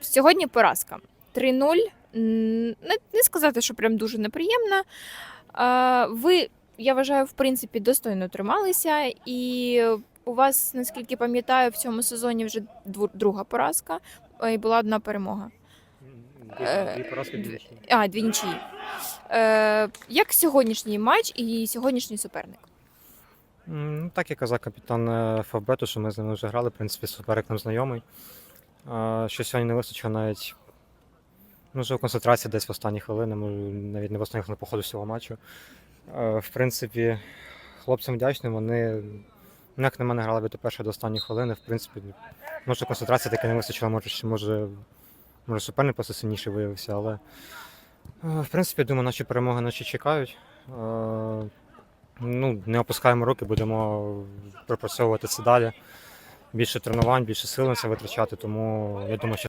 Сьогодні поразка 3-0. Не, не сказати, що прям дуже неприємна. Ви, я вважаю, в принципі, достойно трималися, і у вас, наскільки пам'ятаю, в цьому сезоні вже друга поразка і була одна перемога. Е, Дві поразки дві- дві. А, дві нічиї. Е, як сьогоднішній матч і сьогоднішній суперник? Ну, так як казав капітан е, Фавбету, що ми з ними вже грали, в принципі, суперник нам знайомий. Що сьогодні не вистачило навіть можливо, концентрації десь в останні хвилини, навіть не в останніх хвилинах по ходу всього матчу. Е, В принципі, хлопцям вдячний, вони ну, як на мене грали від першої до останньої хвилини. В принципі, може концентрації таки не вистачило, може, може, може суперник просто сильніший виявився, але е, в принципі, думаю, наші перемоги наші чекають. Е, ну, не опускаємо руки, будемо пропрацьовувати це далі. Більше тренувань, більше сил на це витрачати, тому я думаю, що